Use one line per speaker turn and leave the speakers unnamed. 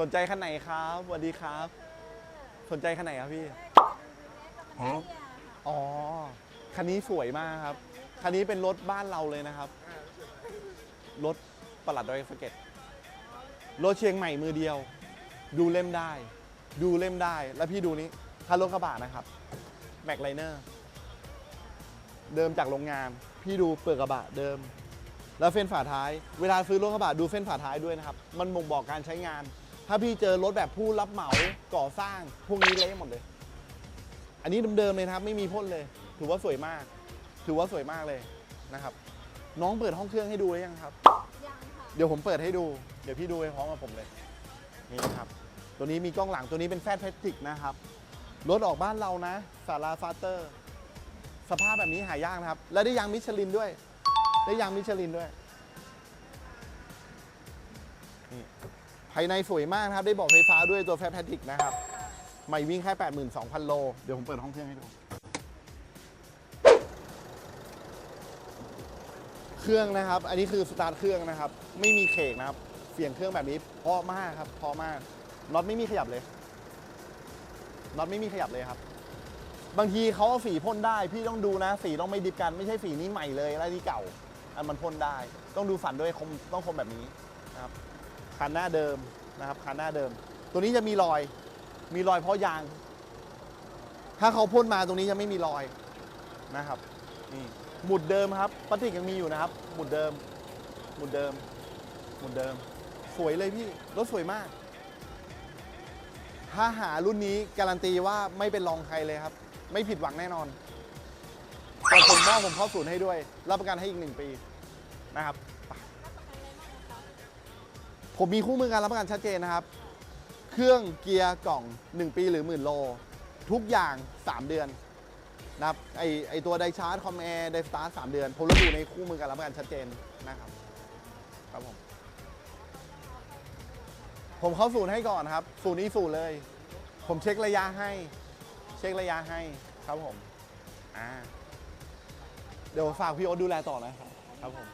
สนใจคันไหนครับสวัสดีครับ สนใจคันไหนครับพี่ อ๋อ คันนี้สวยมากครับ คันนี้เป็นรถบ้านเราเลยนะครับ รถประหลัดดอยสะเก็ตรถเชียงใหม่มือเดียว ดูเล่มได้ ดูเล่มได้ แล้วพี่ดูนี้คันรถกระบะนะครับ แม็กไลเนอร์ เดิมจากโรงงาน พี่ดูเปลือกกระบะเดิม แล้วเฟ้นฝาท้าย เวลาซื้อรถกระบะดูเฟ้นฝาท้ายด้วยนะครับ มันบ่งบอกการใช้งาน ถ้าพี่เจอรถแบบผู้รับเหมาก่อสร้างพวกนี้เละหมดเลย อันนี้เดิมๆเลยนะครับ ไม่มีพ่นเลย ถือว่าสวยมาก ถือว่าสวยมากเลยนะครับ น้องเปิดห้องเครื่องให้ดูหรือยังครับ
ยังค่ะ
เดี๋ยวผมเปิดให้ดู เดี๋ยวพี่ดูไปพร้อมกับผมเลย นี่นะครับ ตัวนี้มีกล้องหลังตัวนี้เป็นแฟตแพทริกนะครับ รถออกบ้านเรานะ สาราฟาเตอร์ สภาพแบบนี้หายากนะครับ และได้ยางมิชลินด้วย ได้ยางมิชลินด้วยายในสวยมากนะครับ ได้บอกไฟฟ้าด้วยตัวแฟตแพทิกนะครับ ใหม่วิ่งแค่ 82,000 โล เดี๋ยวผมเปิดห้องเครื่องให้ดู เครื่องนะครับ อันนี้คือสตาร์ทเครื่องนะครับ ไม่มีเขกนะครับ เสียงเครื่องแบบนี้เพาะมากครับเพาะมาก น็อตไม่มีขยับเลย น็อตไม่มีขยับเลยครับ บางทีเขาเอาสีพ่นได้ พี่ต้องดูนะ สีต้องไม่ดิบกัน ไม่ใช่สีนี้ใหม่เลยแล้วที่เก่า อันมันพ่นได้ ต้องดูฝันด้วยคมต้องคมแบบนี้นะครับ คันหน้าเดิมนะครับคันหน้าเดิม ตัวนี้จะมีรอย มีรอยเพราะยาง ถ้าเขาพ่นมาตรงนี้จะไม่มีรอยนะครับนี่หมุดเดิมครับพลาสติกยังมีอยู่นะครับ หมุดเดิม หมุดเดิม หมุดเดิม สวยเลยพี่รถสวยมาก ถ้าหารุ่นนี้การันตีว่าไม่เป็นรองใครเลยครับ ไม่ผิดหวังแน่นอนแต่ผมมอบผมเข้าศูนย์ให้ด้วย รับประกันให้อีกหนึ่งปีนะครับ ผมมีคู่มือการรับประกันชัดเจนนะครับ เครื่องเกียร์กล่อง 1 ปีหรือหมื่นโล ทุกอย่าง 3 เดือนนะครับไอไอตัวไดชาร์จคอมแอร์ไดสตาร์ทสามเดือน ผมระบุในคู่มือการรับประกันชัดเจนนะครับครับผมผมเข้าศูนย์ให้ก่อนครับ ศูนย์นี้ศูนย์เลย ผมเช็คระยะให้ เช็คระยะให้ครับผมอ่าเดี๋ยวฝากพี่โอ๊ตดูแลต่อนะครับ ครับผม